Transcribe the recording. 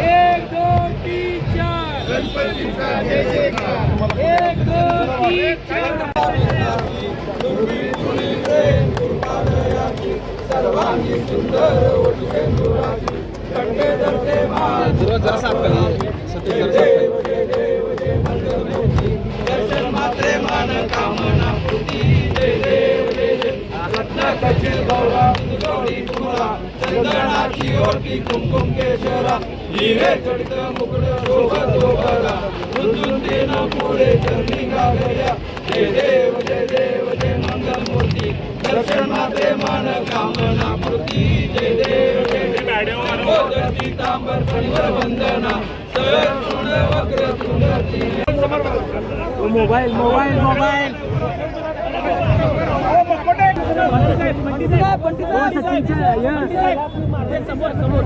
एक दोन तीन चार. एक दोन कुमकुम केशरा हिरे चढत मुकड शोभत दोघाला मृत्यून देन पुढे चरणी गागल्या जय देव जय देव जय मंगल मूर्ती दर्शन माते मान कामना पृथ्वी पीतांबर परिवर वंदना सर तृण वक्र तृण मोबाईल मोबाईल मोबाईल समोर समोर